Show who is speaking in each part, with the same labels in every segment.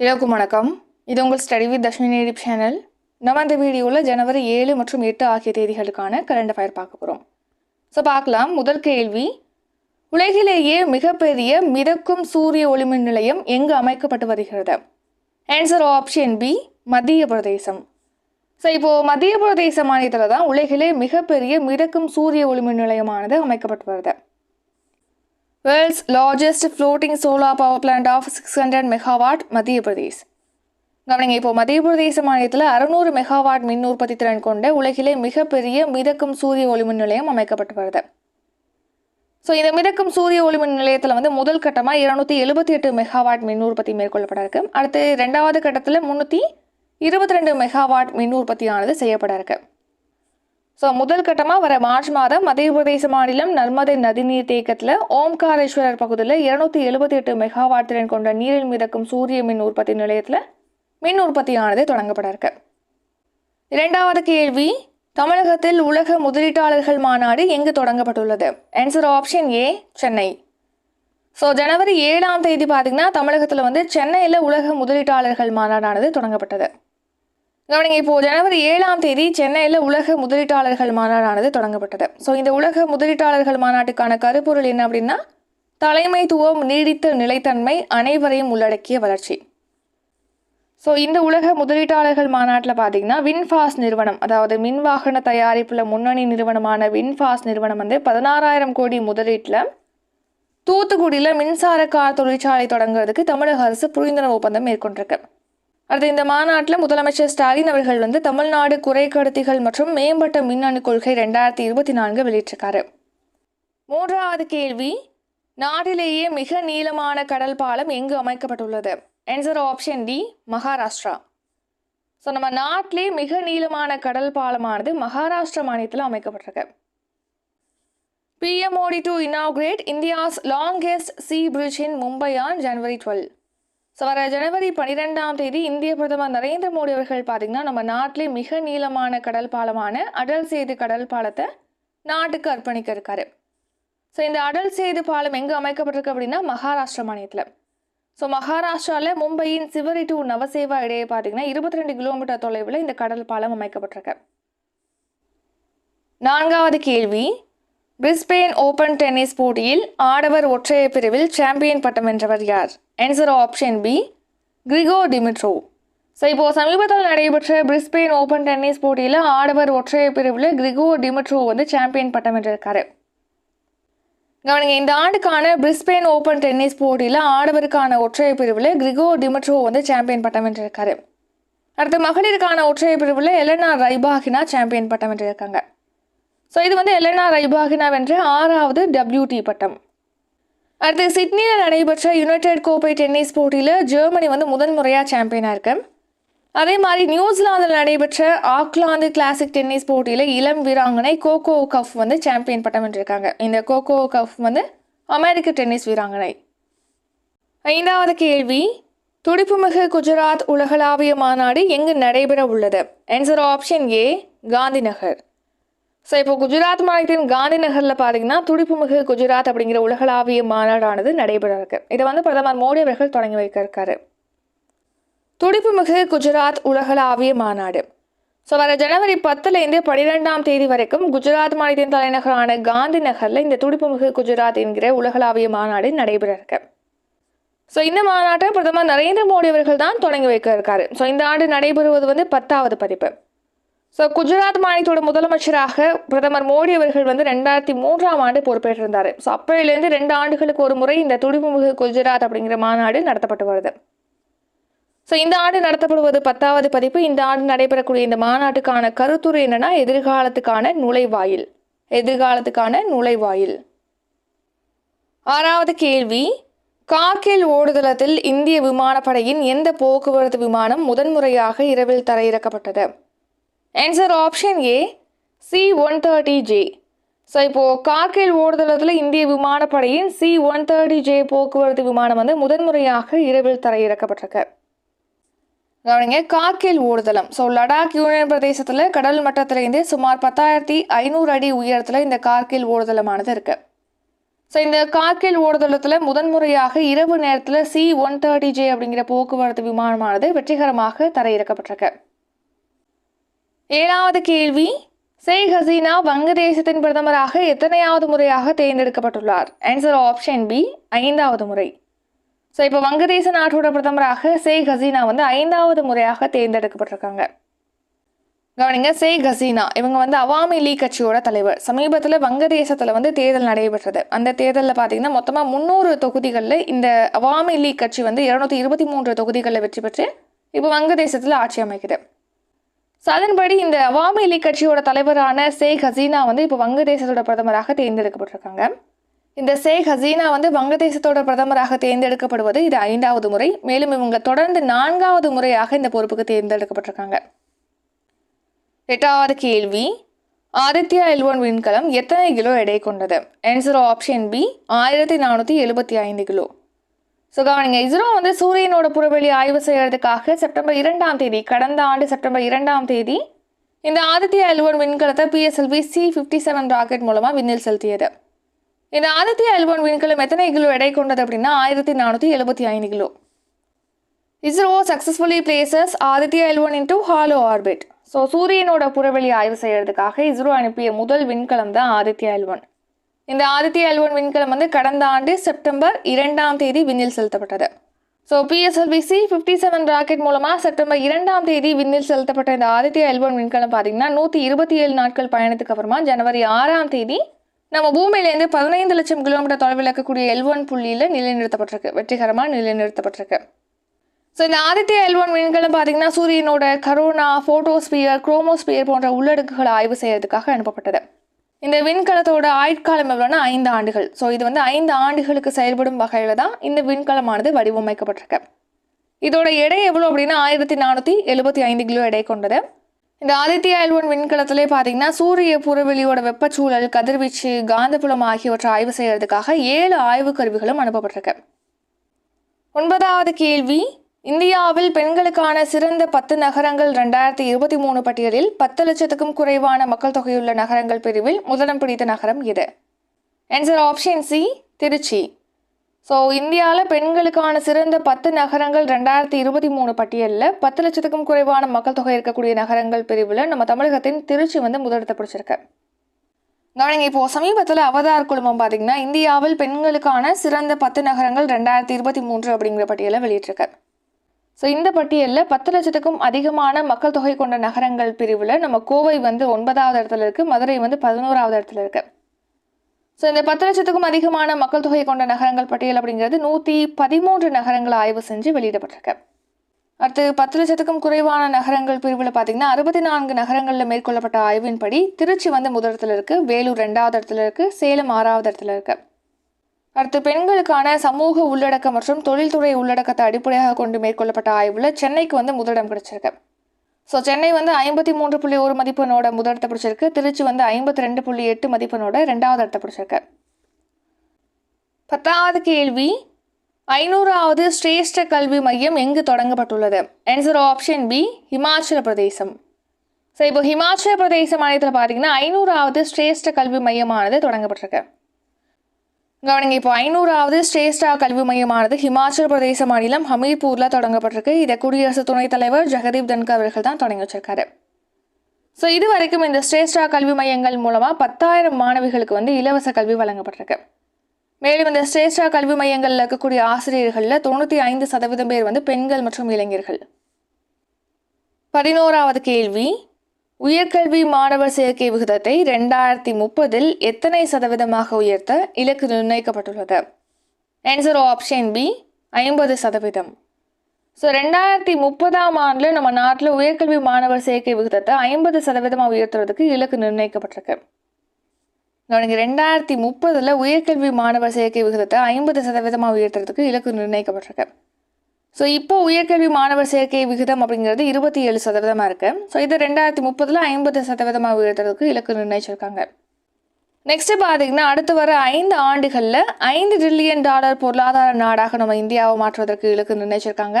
Speaker 1: எல்லாருக்கும் வணக்கம். இது உங்கள் study with Darshini YouTube channel நம்ம இந்த வீடியோவில் ஜனவரி ஏழு மற்றும் எட்டு ஆகிய தேதிகளுக்கான கரண்ட் அஃபயர் பார்க்க போகிறோம் ஸோ பார்க்கலாம். முதல் கேள்வி. உலகிலேயே மிகப்பெரிய மிதக்கும் சூரிய ஒளிமின் நிலையம் எங்கு அமைக்கப்பட்டு வருகிறது? ஆன்சர் ஆப்ஷன் பி மத்திய பிரதேசம். ஸோ இப்போது மத்திய பிரதேச மாநிலத்தில் தான் உலகிலே மிகப்பெரிய மிதக்கும் சூரிய ஒளிமின் நிலையமானது அமைக்கப்பட்டு வருது. World's largest floating solar power plant of six hundred megawatt Madhya Pradesh கவனிங்க இப்போ மத்திய பிரதேச மாநிலத்தில் அறுநூறு மெகாவாட் மின் உற்பத்தி திறன் கொண்ட உலகிலே மிகப்பெரிய மிதக்கும் சூரிய ஒளிமின் நிலையம் அமைக்கப்பட்டு வருது. ஸோ இந்த மிதக்கும் சூரிய ஒளிமின் நிலையத்தில் வந்து முதல் கட்டமாக இருநூத்தி எழுபத்தி எட்டு மெகாவாட் மின் உற்பத்தி மேற்கொள்ளப்பட இருக்கு. அடுத்து ரெண்டாவது கட்டத்தில் முந்நூற்றி இருபத்தி ரெண்டு மெகாவாட் மின் உற்பத்தியானது செய்யப்பட இருக்குது ஸோ முதல் கட்டமாக வர மார்ச் மாதம் மத்திய பிரதேச மாநிலம் நர்மதை நதிநீர் தேக்கத்தில் ஓம்காரேஸ்வரர் பகுதியில் இருநூத்தி எழுபத்தி எட்டு மெகாவாட் திறன் கொண்ட நீரில் மிதக்கும் சூரிய மின் உற்பத்தி நிலையத்தில் மின் உற்பத்தியானது தொடங்கப்பட இருக்கு. இரண்டாவது கேள்வி தமிழகத்தில் உலக முதலீட்டாளர்கள் மாநாடு எங்கு தொடங்கப்பட்டுள்ளது? Answer option A Chennai. So ஜனவரி ஏழாம் தேதி பார்த்தீங்கன்னா தமிழகத்தில் வந்து சென்னையில் உலக முதலீட்டாளர்கள் மாநாடானது தொடங்கப்பட்டது. கவனிங்க இப்போ ஜனவரி ஏழாம் தேதி சென்னையில் உலக முதலீட்டாளர்கள் மாநாடானது தொடங்கப்பட்டது. ஸோ இந்த உலக முதலீட்டாளர்கள் மாநாட்டுக்கான கருப்பொருள் என்ன அப்படின்னா தலைமைத்துவம் நீடித்த நிலைத்தன்மை அனைவரையும் உள்ளடக்கிய வளர்ச்சி. ஸோ இந்த உலக முதலீட்டாளர்கள் மாநாட்டில் பார்த்தீங்கன்னா வின்ஃபாஸ் நிறுவனம் அதாவது மின் வாகன தயாரிப்பில் முன்னணி நிறுவனமான வின்ஃபாஸ் நிறுவனம் வந்து பதினாறாயிரம் கோடி முதலீட்டில் தூத்துக்குடியில் மின்சார கார் தொழிற்சாலை தொடங்குறதுக்கு தமிழக அரசு புரிந்துணர்வு ஒப்பந்தம் மேற்கொண்டிருக்கு. அடுத்து இந்த மாநாட்டில் முதலமைச்சர் ஸ்டாலின் அவர்கள் வந்து தமிழ்நாடு குறை கடத்திகள் மற்றும் மேம்பட்ட மின்னணு கொள்கை ரெண்டாயிரத்தி இருபத்தி நான்கு வெளியிட்டிருக்காரு. மூன்றாவது கேள்வி நாட்டிலேயே மிக நீளமான கடல் பாலம் எங்கு அமைக்கப்பட்டுள்ளது? Answer option D Maharashtra. So நம்ம நாட்டிலே மிக நீளமான கடல் பாலமானது மகாராஷ்டிரா மாநிலத்தில் அமைக்கப்பட்டிருக்கு. PM Modi to inaugurate India's longest sea bridge in Mumbai on January twelve so வர ஜனவரி பன்னிரெண்டாம் தேதி இந்திய பிரதமர் நரேந்திர மோடி அவர்கள் பார்த்தீங்கன்னா நம்ம நாட்டிலே மிக நீளமான கடல் பாலமான அடல் சேது கடல் பாலத்தை நாட்டுக்கு அர்ப்பணிக்க இருக்காரு ஸோ இந்த அடல் சேது பாலம் எங்கே அமைக்கப்பட்டிருக்கு அப்படின்னா மகாராஷ்டிரா மாநிலத்தில். ஸோ மகாராஷ்டிராவில் மும்பையின் சிவரி டு நவசேவா இடையே பார்த்தீங்கன்னா இருபத்தி ரெண்டு கிலோமீட்டர் தொலைவில் இந்த கடல் பாலம் அமைக்கப்பட்டிருக்கு. நான்காவது கேள்வி பிரிஸ்பெயின் ஓபன் டென்னிஸ் போட்டியில் ஆடவர் ஒற்றையர் பிரிவில் சாம்பியன் பட்டம் வென்றவர் யார்? Answer option B Grigor Dimitrov. So இப்போது சமீபத்தில் நடைபெற்ற பிரிஸ்பெயின் ஓபன் டென்னிஸ் போட்டியில் ஆடவர் ஒற்றையர் பிரிவில் கிரிகோ டிமிட்ரோ வந்து சாம்பியன் பட்டம் வென்றிருக்காரு. கவனிங்க இந்த ஆண்டுக்கான பிரிஸ்பெயின் ஓபன் டென்னிஸ் போட்டியில் ஆடவருக்கான ஒற்றையர் பிரிவில் கிரிகோ டிமிட்ரோ வந்து சாம்பியன் பட்டம் வென்றிருக்காரு. அடுத்து மகளிருக்கான ஒற்றையர் பிரிவில் எலனா ரைபாகினா சாம்பியன் பட்டம் வென்றிருக்காங்க. ஸோ இது வந்து எலனா ரைபாகினா வென்ற ஆறாவது டபிள்யூடி பட்டம். அடுத்து சிட்னியில் நடைபெற்ற யுனைடெட் கோப்பை டென்னிஸ் போட்டியில் ஜெர்மனி வந்து முதன்முறையாக சாம்பியனாக இருக்கு. அதே மாதிரி நியூசிலாந்தில் நடைபெற்ற ஆக்லாந்து கிளாசிக் டென்னிஸ் போட்டியில் இளம் வீராங்கனை கோகோ கஃப் வந்து சாம்பியன் பட்டம் வென்றிருக்காங்க. இந்த கோகோ கஃப் வந்து அமெரிக்க டென்னிஸ் வீராங்கனை. ஐந்தாவது கேள்வி துடிப்புமிகு குஜராத் உலகளாவிய மாநாடு எங்கு நடைபெற உள்ளது answer option A Gandhi Nagar so இப்போ குஜராத் மாநிலத்தின் காந்தி நகரில் பார்த்தீங்கன்னா துடிப்புமிகு குஜராத் அப்படிங்கிற உலகளாவிய மாநாடானது நடைபெற இருக்கு. இதை வந்து பிரதமர் மோடி அவர்கள் தொடங்கி வைக்க இருக்காரு துடிப்புமிகு குஜராத் உலகளாவிய மாநாடு. ஸோ வர ஜனவரி பத்துலேருந்து பன்னிரெண்டாம் தேதி வரைக்கும் குஜராத் மாநிலத்தின் தலைநகரான காந்தி நகரில் இந்த துடிப்புமிகு குஜராத் என்கிற உலகளாவிய மாநாடு நடைபெற இருக்கு. ஸோ இந்த மாநாட்டை பிரதமர் நரேந்திர மோடி அவர்கள் தான் தொடங்கி வைக்க இருக்காரு. ஸோ இந்த ஆண்டு நடைபெறுவது வந்து பத்தாவது பதிப்பு. ஸோ குஜராத் மாநிலத்தோட முதலமைச்சராக பிரதமர் மோடி அவர்கள் வந்து ரெண்டாயிரத்தி மூன்றாம் ஆண்டு பொறுப்பேற்றிருந்தார். ஸோ அப்போயிலேருந்து ரெண்டு ஆண்டுகளுக்கு ஒரு முறை இந்த துடிப்புமிகு குஜராத் அப்படிங்கிற மாநாடு நடத்தப்பட்டு வருது. ஸோ இந்த ஆண்டு நடத்தப்படுவது பத்தாவது பதிப்பு. இந்த ஆண்டு நடைபெறக்கூடிய இந்த மாநாட்டுக்கான கருத்துரை என்னன்னா எதிர்காலத்துக்கான நுழைவாயில். எதிர்காலத்துக்கான நுழைவாயில். ஆறாவது கேள்வி. கார்கில் ஓடுதளத்தில் இந்திய விமானப்படையின் எந்த போக்குவரத்து விமானம் முதன்முறையாக இரவில் தரையிறக்கப்பட்டது? Answer option A C one thirty J so இப்போது கார்கில் ஓடுதளத்தில் இந்திய விமானப்படையின் சி ஒன் தேர்ட்டி ஜே போக்குவரத்து விமானம் வந்து முதன்முறையாக இரவில் தரையிறக்கப்பட்டிருக்கு. கவனிங்க கார்கில் ஓடுதளம். ஸோ லடாக் யூனியன் பிரதேசத்தில் கடல் மட்டத்திலேருந்து சுமார் பத்தாயிரத்தி ஐநூறு அடி உயரத்தில் இந்த கார்கில் ஓடுதளமானது இருக்குது ஸோ இந்த கார்கில் ஓடுதளத்தில் முதன்முறையாக இரவு நேரத்தில் சி ஒன் தேர்ட்டி ஜே அப்படிங்கிற போக்குவரத்து விமானமானது வெற்றிகரமாக தரையிறக்கப்பட்டிருக்கு. ஏழாவது கேள்வி ஷேக் ஹசீனா வங்கதேசத்தின் பிரதமராக எத்தனையாவது முறையாக தேர்ந்தெடுக்கப்பட்டுள்ளார்? ஆன்சர் ஆப்ஷன் பி ஐந்தாவது முறை. ஸோ இப்போ வங்கதேச நாட்டோட பிரதமராக ஷேக் ஹசீனா வந்து ஐந்தாவது முறையாக தேர்ந்தெடுக்கப்பட்டிருக்காங்க. கவனிங்க ஷேக் ஹசீனா இவங்க வந்து அவாமி லீக் கட்சியோட தலைவர். சமீபத்தில் வங்கதேசத்தில் வந்து தேர்தல் நடைபெற்றது. அந்த தேர்தலில் பார்த்தீங்கன்னா மொத்தமாக முந்நூறு தொகுதிகளில் இந்த அவாமி லீக் கட்சி வந்து இருநூத்தி இருபத்தி மூன்று தொகுதிகளில் வெற்றி பெற்று இப்போ வங்கதேசத்தில் ஆட்சி அமைக்குது. ஸோ அதன்படி இந்த அவாமி லீக் கட்சியோட தலைவரான ஷேக் ஹசீனா வந்து இப்போ வங்கதேசத்தோட பிரதமராக தேர்ந்தெடுக்கப்பட்டிருக்காங்க. இந்த ஷேக் ஹசீனா வந்து வங்கதேசத்தோட பிரதமராக தேர்ந்தெடுக்கப்படுவது இது ஐந்தாவது முறை. மேலும் இவங்க தொடர்ந்து நான்காவது முறையாக இந்த பொறுப்புக்கு தேர்ந்தெடுக்கப்பட்டிருக்காங்க. எட்டாவது கேள்வி. ஆதித்யா எல்வன் விண்கலம் எத்தனை கிலோ எடை கொண்டது? ஆன்சர் ஆப்ஷன் பி ஆயிரத்தி நானூற்றி எழுபத்தி ஐந்து கிலோ. ஸோ கவனிங்க இஸ்ரோ வந்து சூரியனோட புறவெளி ஆய்வு செய்யறதுக்காக செப்டம்பர் இரண்டாம் தேதி கடந்த ஆண்டு செப்டம்பர் இரண்டாம் தேதி இந்த ஆதித்யா அல்வன் விண்கலத்தை PSLV C fifty seven rocket மூலமாக விண்ணில் செலுத்தியது. இந்த ஆதித்யா அல்வன் விண்கலம் எத்தனை கிலோ எடை கொண்டது அப்படின்னா ஆயிரத்தி நானூற்றி எழுபத்தி ஐந்து kilo. ISRO successfully places Aditya in into halo orbit so சூரியனோட புறவெளி ஆய்வு செய்யறதுக்காக இஸ்ரோ அனுப்பிய முதல் விண்கலம் தான் ஆதித்யா எல்ஒன் இந்த ஆதித்யா எல்ஒன் விண்கலம் வந்து கடந்த ஆண்டு செப்டம்பர் இரண்டாம் தேதி விண்ணில் செலுத்தப்பட்டது. So PSLV C fifty seven rocket மூலமாக செப்டம்பர் இரண்டாம் தேதி விண்ணில் செலுத்தப்பட்ட இந்த ஆதித்யா எல்ஒன் விண்கலம் பார்த்தீங்கன்னா நூற்றி இருபத்தி ஏழு நாட்கள் பயணத்துக்கு அப்புறமா ஜனவரி ஆறாம் தேதி நம்ம பூமியிலேருந்து பதினைந்து லட்சம் கிலோமீட்டர் தொலைவில் இருக்கக்கூடிய எல்வன் புள்ளியில் நிலைநிறுத்தப்பட்டிருக்கு. வெற்றிகரமாக நிலைநிறுத்தப்பட்டிருக்கு. ஸோ இந்த ஆதித்ய எல்வன் விண்கலம் பார்த்தீங்கன்னா சூரியனோட கரோனா ஃபோட்டோஸ்பியர் குரோமோஸ்பியர் போன்ற உள்ளடுக்குகளை ஆய்வு செய்யறதுக்காக அனுப்பப்பட்டது. இந்த விண்கலத்தோட ஆயுட்காலம் எவ்வளோன்னா ஐந்து ஆண்டுகள். ஸோ இது வந்து ஐந்து ஆண்டுகளுக்கு செயல்படும் வகையில் தான் இந்த விண்கலமானது வடிவமைக்கப்பட்டிருக்கு. இதோட எடை எவ்வளோ அப்படின்னா ஆயிரத்தி நானூற்றி எழுபத்தி ஐந்து கிலோ எடை கொண்டது. இந்த ஆதித்யா எல்வன் விண்கலத்திலே பார்த்தீங்கன்னா சூரிய புறவெளியோட வெப்பச்சூழல் கதிர்வீச்சு காந்தப்புலம் ஆகியவற்றை ஆய்வு செய்யறதுக்காக ஏழு ஆய்வு கருவிகளும் அனுப்பப்பட்டிருக்கு. ஒன்பதாவது கேள்வி இந்தியாவில் பெண்களுக்கான சிறந்த பத்து நகரங்கள் ரெண்டாயிரத்தி இருபத்தி மூணு பட்டியலில் பத்து லட்சத்துக்கும் குறைவான மக்கள் தொகையுள்ள நகரங்கள் பிரிவில் முதலிடம் பிடித்த நகரம் எது answer option C Trichy. So இந்தியாவில் பெண்களுக்கான சிறந்த பத்து நகரங்கள் ரெண்டாயிரத்தி இருபத்தி மூணு பட்டியலில் பத்து லட்சத்துக்கும் குறைவான மக்கள் தொகை இருக்கக்கூடிய நகரங்கள் பிரிவில் நம்ம தமிழகத்தின் திருச்சி வந்து முதலிடத்தை பிடிச்சிருக்கு. கவனிங்க இப்போ சமீபத்தில் அவதார் குழுமம் பார்த்தீங்கன்னா இந்தியாவில் பெண்களுக்கான சிறந்த பத்து நகரங்கள் ரெண்டாயிரத்தி இருபத்தி மூன்று அப்படிங்கிற பட்டியலை வெளியிட்டிருக்கு ஸோ இந்த பட்டியலில் பத்து லட்சத்துக்கும் அதிகமான மக்கள் தொகை கொண்ட நகரங்கள் பிரிவில் நம்ம கோவை வந்து ஒன்பதாவது இடத்துல இருக்குது மதுரை வந்து பதினோராவது இடத்துல இருக்குது ஸோ இந்த பத்து லட்சத்துக்கும் அதிகமான மக்கள் தொகை கொண்ட நகரங்கள் பட்டியல் அப்படிங்கிறது நூற்றி பதிமூன்று நகரங்களை ஆய்வு செஞ்சு வெளியிடப்பட்டிருக்கு. அடுத்து பத்து லட்சத்துக்கும் குறைவான நகரங்கள் பிரிவில் பார்த்தீங்கன்னா அறுபத்தி நான்கு நகரங்களில் மேற்கொள்ளப்பட்ட ஆய்வின்படி திருச்சி வந்து முதல் இடத்துல இருக்குது வேலூர் ரெண்டாவது இடத்துல இருக்குது சேலம் ஆறாவது இடத்துல இருக்குது அடுத்து பெண்களுக்கான சமூக உள்ளடக்கம் மற்றும் தொழில்துறை உள்ளடக்கத்தை அடிப்படையாக கொண்டு மேற்கொள்ளப்பட்ட ஆய்வில் சென்னைக்கு வந்து முதலிடம் கிடைச்சிருக்கு. ஸோ சென்னை வந்து ஐம்பத்தி மூன்று புள்ளி ஒரு மதிப்பெண்ணோட முதலிடத்தை பிடிச்சிருக்கு. திருச்சி வந்து ஐம்பத்தி ரெண்டு புள்ளி எட்டு மதிப்பெண்ணோட ரெண்டாவது இடத்தை பிடிச்சிருக்கு. பத்தாவது கேள்வி ஐநூறாவது சிரேஷ்ட கல்வி மையம் எங்கு தொடங்கப்பட்டுள்ளது? ஆன்சர் ஆப்ஷன் பி ஹிமாச்சல பிரதேசம் ஸோ இப்போ ஹிமாச்சல பிரதேச மாநிலத்தில் பார்த்தீங்கன்னா ஐநூறாவது சிரேஷ்ட கல்வி மையமானது தொடங்கப்பட்டிருக்கு. கவனிங்க இப்போ ஐநூறாவது ஸ்ரேஷ்டா கல்வி மையமானது ஹிமாச்சல பிரதேச மாநிலம் ஹமீர்பூரில் தொடங்கப்பட்டிருக்கு. இதை குடியரசு துணைத் தலைவர் ஜெகதீப் தன்கர் அவர்கள் தான் தொடங்கி வச்சிருக்காரு. ஸோ இது வரைக்கும் இந்த ஸ்ரேஷ்டா கல்வி மையங்கள் மூலமாக பத்தாயிரம் மாணவிகளுக்கு வந்து இலவச கல்வி வழங்கப்பட்டிருக்கு. மேலும் இந்த ஸ்ரேஷ்டா கல்வி மையங்களில் இருக்கக்கூடிய ஆசிரியர்களில் தொண்ணூற்றி ஐந்து சதவீதம் பேர் வந்து பெண்கள் மற்றும் இளைஞர்கள். பதினோராவது கேள்வி உயர்கல்வி மாணவர் சேர்க்கை விகிதத்தை ரெண்டாயிரத்தி முப்பதில் எத்தனை சதவீதமாக உயர்த்த இலக்கு நிர்ணயிக்கப்பட்டுள்ளது? ஆன்சர் ஆப்ஷன் பி ஐம்பது சதவீதம். ஸோ ரெண்டாயிரத்தி முப்பதாம் ஆண்டில் நம்ம நாட்டில் உயர்கல்வி மாணவர் சேர்க்கை விகிதத்தை ஐம்பது சதவீதமாக உயர்த்துறதுக்கு இலக்கு நிர்ணயிக்கப்பட்டிருக்கு. கவனிங்க ரெண்டாயிரத்தி முப்பதில் உயர்கல்வி மாணவர் சேர்க்கை விகிதத்தை ஐம்பது சதவீதமாக உயர்த்துறதுக்கு இலக்கு நிர்ணயிக்கப்பட்டிருக்கு. ஸோ இப்போ உயர்கல்வி மாணவர் சேர்க்கை விகிதம் அப்படிங்கிறது இருபத்தி ஏழு சதவீதமாக இருக்குது ஸோ இது ரெண்டாயிரத்தி முப்பதில் ஐம்பது சதவீதமாக உயர்த்துறதுக்கு இலக்கு நிர்ணயிச்சிருக்காங்க. நெக்ஸ்ட்டு பார்த்தீங்கன்னா அடுத்து வர ஐந்து ஆண்டுகளில் ஐந்து ட்ரில்லியன் டாலர் பொருளாதார நாடாக நம்ம இந்தியாவை மாற்றுவதற்கு இலக்கு நிர்ணயிச்சிருக்காங்க.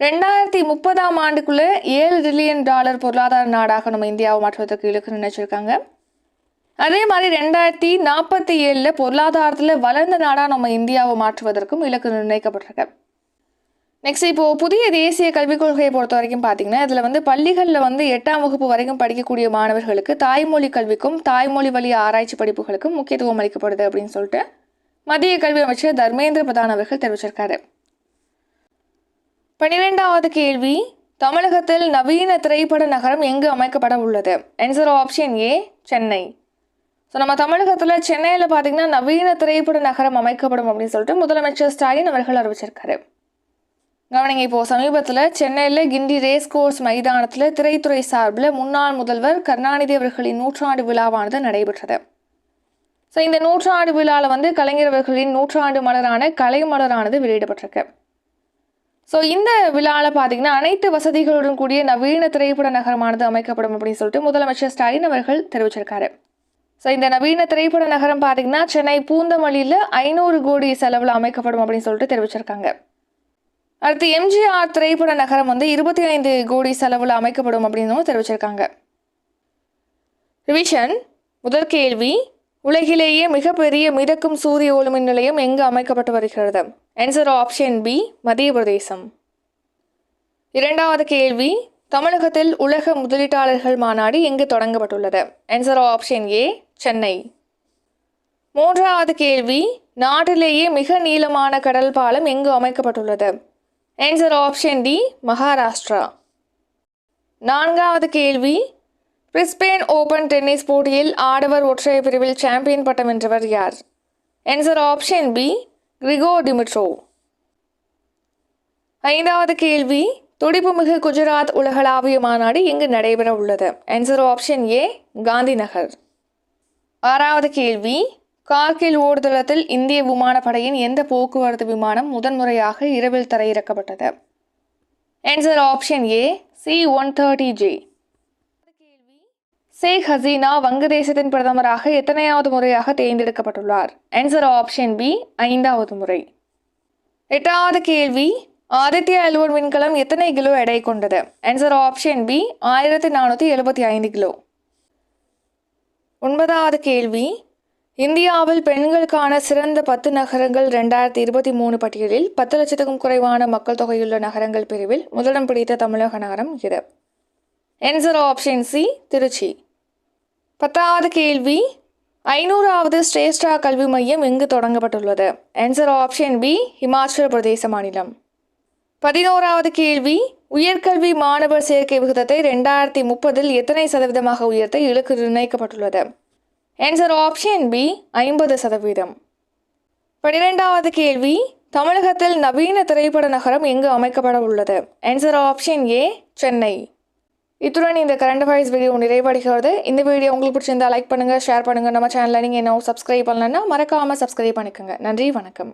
Speaker 1: ரெண்டாயிரத்தி முப்பதாம் ஆண்டுக்குள்ளே ஏழு ட்ரில்லியன் டாலர் பொருளாதார நாடாக நம்ம இந்தியாவை மாற்றுவதற்கு இலக்கு நிர்ணயிச்சிருக்காங்க. அதே மாதிரி ரெண்டாயிரத்தி நாற்பத்தி ஏழில் பொருளாதாரத்தில் வளர்ந்த நாடாக நம்ம இந்தியாவை மாற்றுவதற்கும் இலக்கு நிர்ணயிக்கப்பட்டிருக்கு. நெக்ஸ்ட் இப்போது புதிய தேசிய கல்விக் கொள்கையை பொறுத்த வரைக்கும் பார்த்தீங்கன்னா இதில் வந்து பள்ளிகளில் வந்து எட்டாம் வகுப்பு வரைக்கும் படிக்கக்கூடிய மாணவர்களுக்கு தாய்மொழி கல்விக்கும் தாய்மொழி வழி ஆராய்ச்சி படிப்புகளுக்கும் முக்கியத்துவம் அளிக்கப்படுது அப்படின்னு சொல்லிட்டு மத்திய கல்வி அமைச்சர் தர்மேந்திர பிரதான் அவர்கள் தெரிவிச்சிருக்காரு. பன்னிரெண்டாவது கேள்வி தமிழகத்தில் நவீன திரைப்பட நகரம் எங்கு அமைக்கப்பட உள்ளது? Answer option A Chennai. So நம்ம தமிழகத்தில் சென்னையில் பார்த்தீங்கன்னா நவீன திரைப்பட நகரம் அமைக்கப்படும் அப்படின்னு சொல்லிட்டு முதலமைச்சர் ஸ்டாலின் அவர்கள் அறிவிச்சிருக்காரு. கவனிங்க இப்போ சமீபத்தில் சென்னையில் கிண்டி ரேஸ் கோர்ஸ் மைதானத்தில் திரைத்துறை சார்பில் முன்னாள் முதல்வர் கருணாநிதி அவர்களின் நூற்றாண்டு விழாவானது நடைபெற்றது. ஸோ இந்த நூற்றாண்டு விழாவில் வந்து கலைஞர் அவர்களின் நூற்றாண்டு மலரான கலை மலரானது வெளியிடப்பட்டிருக்கு. ஸோ இந்த விழாவில் பார்த்தீங்கன்னா அனைத்து வசதிகளுடன் கூடிய நவீன திரைப்பட நகரமானது அமைக்கப்படும் அப்படின்னு சொல்லிட்டு முதலமைச்சர் ஸ்டாலின் அவர்கள் தெரிவிச்சிருக்காரு. ஸோ இந்த நவீன திரைப்பட நகரம் பார்த்தீங்கன்னா சென்னை பூந்தமல்லியில் ஐநூறு கோடி செலவில் அமைக்கப்படும் அப்படின்னு சொல்லிட்டு தெரிவிச்சிருக்காங்க. அடுத்து எம்ஜிஆர் திரைப்பட நகரம் வந்து இருபத்தி ஐந்து கோடி செலவில் அமைக்கப்படும் அப்படின்னு தெரிவிச்சிருக்காங்க. ரிவிஷன் முதல் கேள்வி உலகிலேயே மிகப்பெரிய மிதக்கும் சூரிய ஒளிமின் நிலையம் எங்கு அமைக்கப்பட்டு வருகிறது? ஆன்சர் ஆப்ஷன் பி மத்திய பிரதேசம். இரண்டாவது கேள்வி தமிழகத்தில் உலக முதலீட்டாளர்கள் மாநாடு எங்கு தொடங்கப்பட்டுள்ளது? Answer option A Chennai. மூன்றாவது கேள்வி நாட்டிலேயே மிக நீளமான கடல் பாலம் எங்கு அமைக்கப்பட்டுள்ளது? ஆன்சர் ஆப்ஷன் டி மகாராஷ்டிரா நான்காவது கேள்வி. பிரிஸ்பேன் ஓபன் டென்னிஸ் போட்டியில் ஆடவர் ஒற்றையர் பிரிவில் சாம்பியன் பட்டம் வென்றவர் யார்? Answer option B Grigor Dimitrov ஐந்தாவது கேள்வி. துடிப்புமிகு குஜராத் உலகளாவிய மாநாடு எங்கு நடைபெற உள்ளது answer option A Gandhi Nagar ஆறாவது கேள்வி. கார்கில் ஊர்தளத்தில் இந்திய விமானப்படையின் எந்த போக்குவரத்து விமானம் முதன்முறையாக இரவில் தரையிறக்கப்பட்டது? Answer option A C one thirty J Sheikh Hasina வங்கதேசத்தின் பிரதமராக எத்தனையாவது முறையாக தேர்ந்தெடுக்கப்பட்டுள்ளார்? ஆன்சர் ஆப்ஷன் பி ஐந்தாவது முறை. எட்டாவது கேள்வி ஆதித்யா அலுவல் விண்கலம் எத்தனை கிலோ எடை கொண்டது? ஆன்சர் ஆப்ஷன் பி ஆயிரத்தி நானூற்றி எழுபத்தி ஐந்து கிலோ. ஒன்பதாவது கேள்வி இந்தியாவில் பெண்களுக்கான சிறந்த பத்து நகரங்கள் ரெண்டாயிரத்தி இருபத்தி மூணு பட்டியலில் பத்து லட்சத்துக்கும் குறைவான மக்கள் தொகையுள்ள நகரங்கள் பிரிவில் முதலிடம் பிடித்த தமிழக நகரம் இது. Answer option C Trichy. பத்தாவது கேள்வி ஐநூறாவது ஸ்ரேஷ்டா கல்வி மையம் எங்கு தொடங்கப்பட்டுள்ளது? Answer option B Himachal Pradesh மாநிலம். பதினோராவது கேள்வி உயர்கல்வி மாணவர் சேர்க்கை விகிதத்தை ரெண்டாயிரத்தி முப்பதில் எத்தனை சதவீதமாக உயர்த்த இலக்கு நிர்ணயிக்கப்பட்டுள்ளது? ஆன்சர் ஆப்ஷன் பி ஐம்பது சதவீதம். பன்னிரெண்டாவது கேள்வி தமிழகத்தில் நவீன திரைப்பட நகரம் எங்கு அமைக்கப்பட உள்ளது? Answer option A Chennai. இத்துடன் இந்த கரண்ட் அஃபேர்ஸ் வீடியோ நிறைவடைகிறது. இந்த வீடியோ உங்களுக்கு பிடிச்சிருந்தா லைக் பண்ணுங்கள் ஷேர் பண்ணுங்கள் நம்ம சேனலில் நீங்கள் இன்னும் சப்ஸ்கிரைப் பண்ணலன்னா மறக்காமல் சப்ஸ்கிரைப் பண்ணிக்கோங்க. நன்றி வணக்கம்.